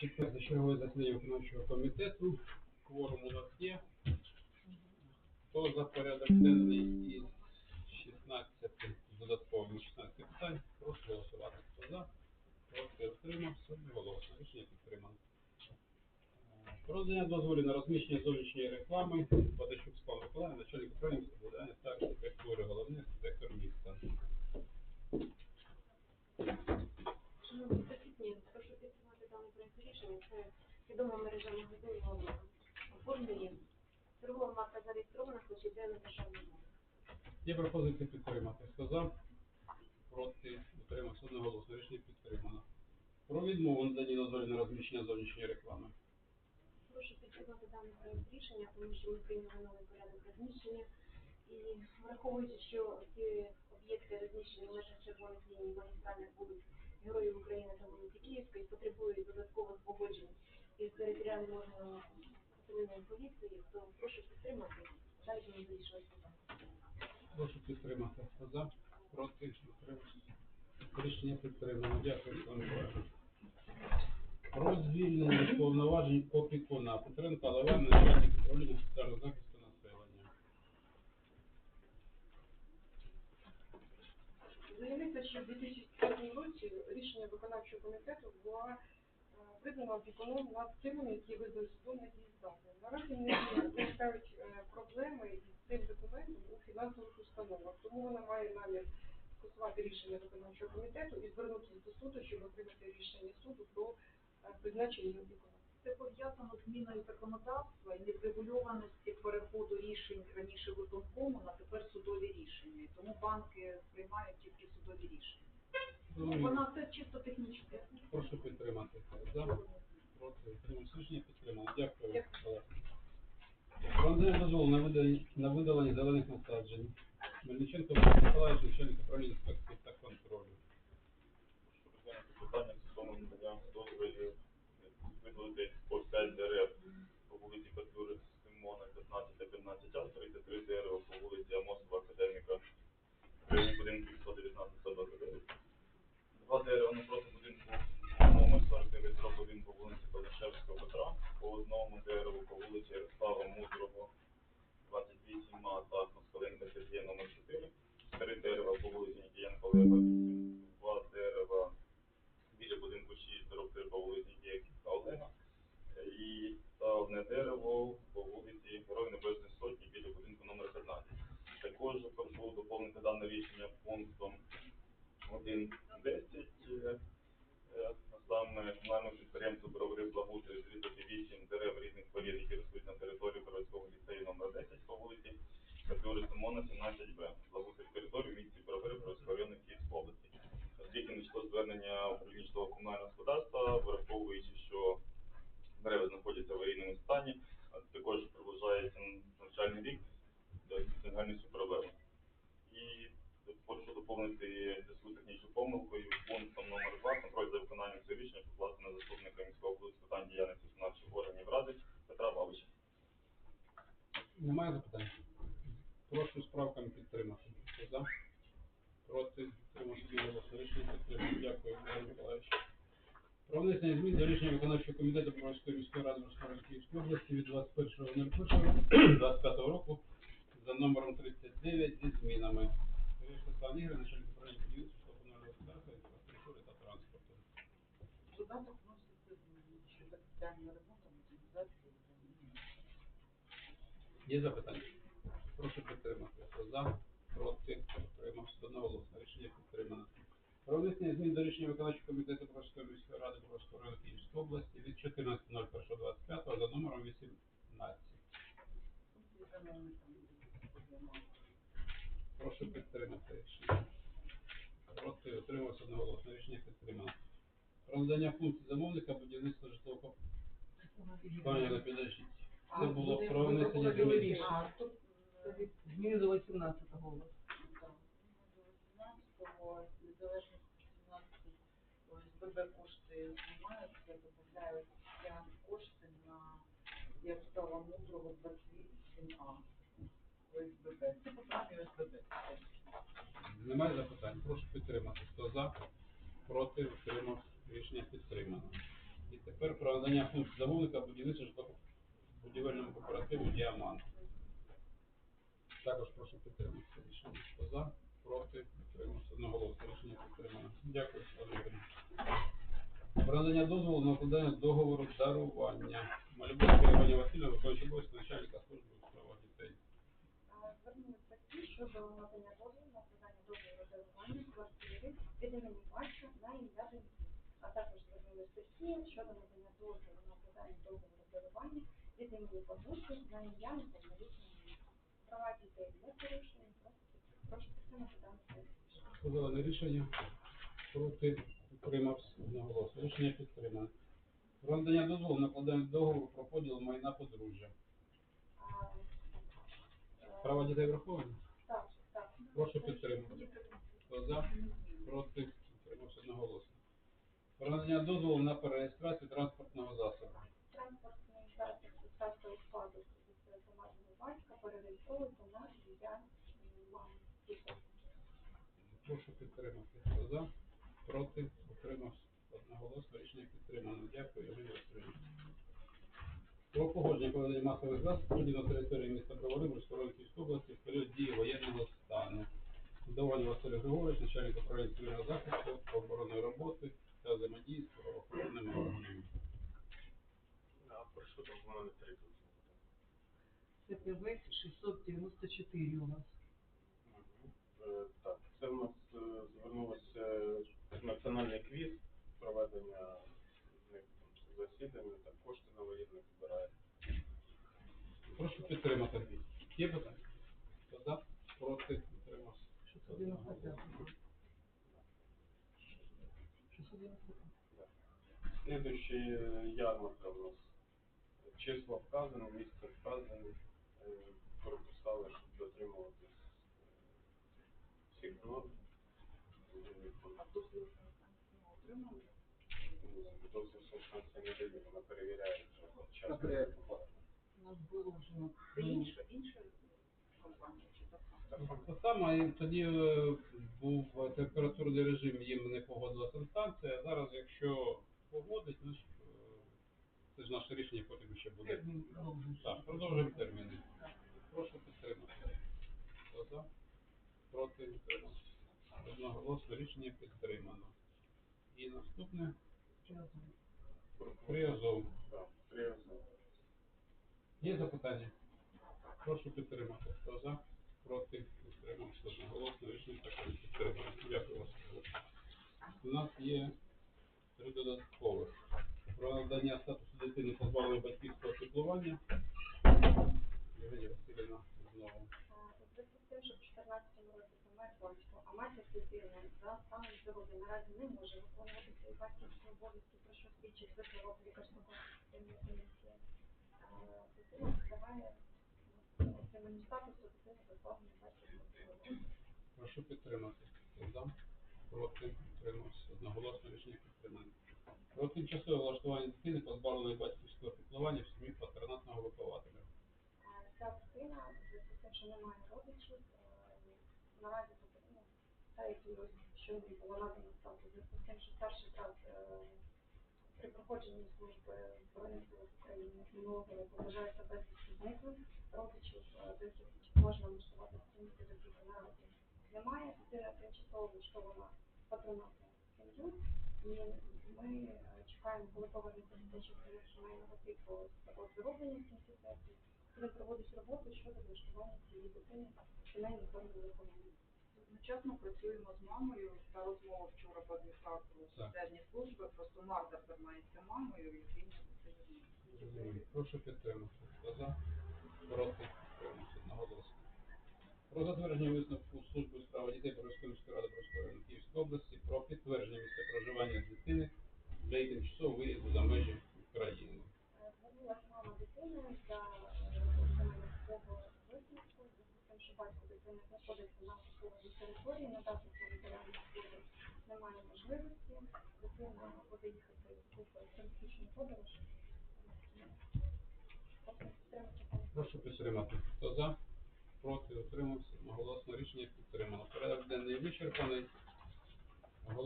Четверте чергове засідання виконавчого комітету. Кворум у нас є. Хто за порядок денний із 16 додатковими 16 питань, прошу голосувати. Хто за? Проти отримався. Голосно. Рішення підтримано. Про дозволів на розміщення зовнішньої реклами. Є пропозиція підтримати. Хто за? Проти? Утримався одноголосно. Рішення підтримано. Про відмову надані дозволів на розміщення зовнішньої реклами. Прошу підтримати даний проект рішення, тому що ми прийняли новий порядок розміщення. І враховуючи, що ці об'єкти розміщені в межах червоних ліній магістральних вулиць Героїв України та вулиці Київської потребують додаткових погоджень із територіальним органом поліції, то прошу підтримати. Далі ми вирішили питання. Прошу підтримати. Хто за? Проти? Утримався. Рішення підтримано. Дякую, Миколаївич. Про звільнення повноважень опікуна. Петренко Леван, начальник управління соціального захисту населення. Заявляється, що в 2005 році рішення виконавчого комітету була е, признана опікуном над тими, які видали судом недієздатним. Наразі неї виникають е, проблеми із цим документом у фінансових установах, тому вона має намір скасувати рішення виконавчого комітету і звернутися до суду, щоб отримати рішення суду про е, призначення опікуна. Це пов'язано з зміною законодавства і неврегульованості переходу рішень раніше виконкому на тепер судові рішення. Тому банки приймають тільки судові рішення. Зрозуміло. Вона це чисто технічне. Прошу підтримати. За? Проти? Рішення підтримано. Дякую. Олег. Про надання дозволу на видалення, зелених насаджень. Мельниченко Василь Миколаївич, начальник управління інспекції та контролю. питання стосовно надання дозволів видалити по 5 дерев по вулиці Петлюри Симона 15 та 15 а 33 дерева по вулиці Амосова Академіка районі будинку 119 129. Два дерева напроти будинку номер 49 1 по вулиці Палишевського Петра, по одному дереву по вулиці одне по вулиці Герой Небесної Сотні біля будинку номер 15. Також прошу доповнити дане рішення пунктом 1.10, е, е, а саме комунальному підприємству Бровари Благоустрій 38 дерев різних порід, які ростуть на території Броварського ліцею номер 10 по вулиці Петлюри Симона 17Б. Благоустрій території в місті Бровари Броварського району Київської області. Оскільки надійшло звернення управління комунального господарства, враховуючи, що дерева знаходяться в аварійному стані, приближається навчальний рік, до загальністю проблеми. І хочу доповнити зв'язку технічну помилку пунктом номер 2 контроль за виконанням цього рішення покласти на заступника міського голови з питань діяльності виконавчих органів ради Петра Бабича. Немає запитань? Прошу з правками підтримати. Хто за? Проти? Утримався одноголосно. Рішення підтримано. Дякую, Олег Миколаївич. Про внесення змін до рішення виконавчого комітету Броварської міської ради Броварської Київської області від 21.01.25 року за номером 39 зі змінами. Сергій Ігор, начальник управління будівництва, комунального господарства, інфраструктури та транспорту. Додаток вноситься щодо капітального ремонту, модернізації. Є запитання? Прошу підтримати. Хто за? Проти? Утримався одноголосно. Рішення підтримано. Про внесення змін до рішення виконавчого комітету Броварської міської ради району Київської області від 14.01.25 за номером 18. Прошу підтримати рішення. Проти утримався одноголосно. Рішення підтримано. Про надання функцій замовника будівництва житлового Пані підождіть. Це було про внесення змін. Зміни до 18-го року. Того незалежно від 17 ОСББ кошти знімаються, додаються кошти на Ярослава Мудрого 28А ОСББ. Це по програмі ОСББ. Немає запитань. Прошу підтримати. Хто за? Проти? Утримався. Рішення підтримано. І тепер про надання функцій замовника будівництва житлово- будівельному кооперативу «Діамант». Також прошу підтримати рішення. Хто за, проти, утримався одноголосно. Підтримано. Дякую, Олег. Про надання дозволу на укладання договору дарування. Малюбовська Івані Васильівна, виконуючий обов'язки начальника служби у справах дітей. Звернулися батьки щодо надання дозволу на укладання договору дарування квартири від імені батька на ім'я доньки. А також звернулися батьки щодо надання дозволу на укладання договору дарування від імені бабусі на ім'я неповнолітньої. Права дітей не порушені. Дане рішення? Проти, утримався одноголосно. Рішення підтримано. Про надання дозволу на укладання договору про поділ майна подружжя. Права дітей враховані? Так, так. Прошу підтримати. Хто за? Проти? Утримався одноголосно. Про надання дозволу на перереєстрацію транспортного засобу. Транспортний засіб статусу складу з командного батька перереєстровується на дітей. Прошу підтримати. Хто за? Проти? Утримався одноголосно. Рішення підтримано. Дякую, Євгенія Васильівна. Про погодження проведення масових заходів на території міста Бровари Бурської області в період дії воєнного стану. Доволі Василь Григорович, начальник управління цивільного захисту, оборонної роботи та взаємодії з правоохоронними органами. А про що там в мене три тут? 694 у нас. Е, Так, це в нас е, звернулося національний квіз, проведення з них так кошти на воєнних збирає. Прошу підтримати. Є питання? Хто за? Проти? Утримався. 695. 695. Слідуючий е, ярмарка в нас. Число вказане, місце вказане, прописали, щоб дотримуватись е, всіх. Хто свою отримали? Досить не дає, вона перевіряє вже час. У нас було вже ну, Це інша, інша компанія чи? Так, так. Саме, і тоді е, був температурний режим, їм не погодила санстанція. А зараз, якщо погодить, е, це ж наше рішення потім ще буде. Так, продовжуємо терміни. Прошу підтримати. Проти? Утримався. Рішення підтримано. І наступне приазов. Так. Є запитання? Прошу підтримати. Хто за? Проти? Утримався. Одноголосно рішення також підтримано. Дякую вас. У нас є три додаткових. Про надання статусу дитини позбавленої батьківського піклування. Євгенія Васильівна знову. У зв'язку з тим, що в 14 батько, а матір дитини за станом здоров'я наразі не може виконувати свої батьківські обов'язки, про що свідчить висновок лікарського системної комісії. Дитина підлягає отриманню статусу дитини позбавлення батьківського піклування. Прошу підтримати. За? Проти? Утримався. Одноголосно рішення підтримано. Про тимчасове влаштування дитини позбавленої батьківського піклування в сім'ї патронатного вихователя. Ця дитина, зв'язку з тим, що немає родичів, е, наразі якій ось щойно було надано статус, зв'язку з тим, що перший раз е, при проходженні служби Збройних силах України минулого року вважається безвісті зниклим, родичів, е, до яких можна влаштувати сім'ї до яких наразі немає, дитина тимчасово влаштована в патронатну сім'ю, і ми е, чекаємо, коли повернеться примір сімейного типу з оздоровлення в кінці сесії, він проводить роботу щодо влаштування цієї дитини в сімейну форму виховання. Одночасно працюємо з мамою. Та розмова вчора по адміністратору соціальні служби. Просто Марта займається мамою і він Зрозуміло. Прошу підтримати. Хто за? Проти? Утримався. Одноголосно. Про затвердження висновку служби у справах дітей Боровської міської ради Боровської району Київської області про підтвердження місця проживання дитини для її тимчасового виїзду за межі України. Е, Звернулася мама дитини за отримання такого висновку, в зв'язку з тим, що батько дитини знаходиться на окупованій території, надати територіальну службу немає можливості, дитина буде їхати в туристичну подорож. Прошу підтримати. Хто за? Проти? Утримався. Наголосно рішення підтримано. Порядок денний вичерпаний.